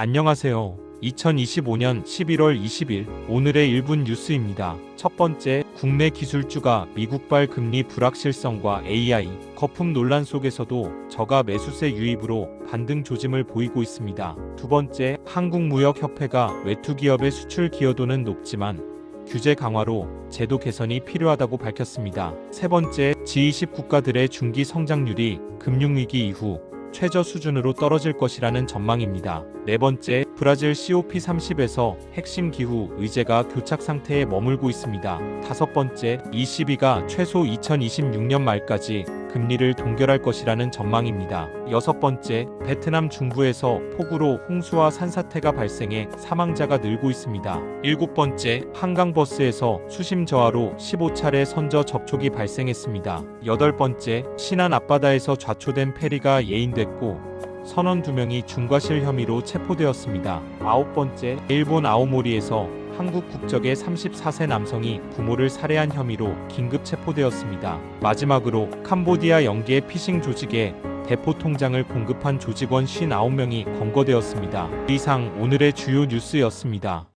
안녕하세요. 2025년 11월 20일 오늘의 1분 뉴스입니다. 첫 번째, 국내 기술주가 미국발 금리 불확실성과 AI 거품 논란 속에서도 저가 매수세 유입으로 반등 조짐을 보이고 있습니다. 두 번째, 한국무역협회가 외투 기업의 수출 기여도는 높지만 규제 강화로 제도 개선이 필요하다고 밝혔습니다. 세 번째, G20 국가들의 중기 성장률이 금융위기 이후 최저 수준으로 떨어질 것이라는 전망입니다. 네 번째, 브라질 COP30에서 핵심 기후 의제가 교착 상태에 머물고 있습니다. 다섯 번째, ECB가 최소 2026년 말까지 금리를 동결할 것이라는 전망입니다. 여섯 번째, 베트남 중부에서 폭우로 홍수와 산사태가 발생해 사망자가 늘고 있습니다. 일곱 번째, 한강버스에서 수심 저하로 15차례 선저 접촉이 발생했습니다. 여덟 번째, 신안 앞바다에서 좌초된 페리가 예인됐고 선원 두 명이 중과실 혐의로 체포되었습니다. 아홉 번째, 일본 아오모리에서 한국 국적의 34세 남성이 부모를 살해한 혐의로 긴급 체포되었습니다. 마지막으로 캄보디아 영계 피싱 조직에 대포 통장을 공급한 조직원 59명이 검거되었습니다. 이상 오늘의 주요 뉴스였습니다.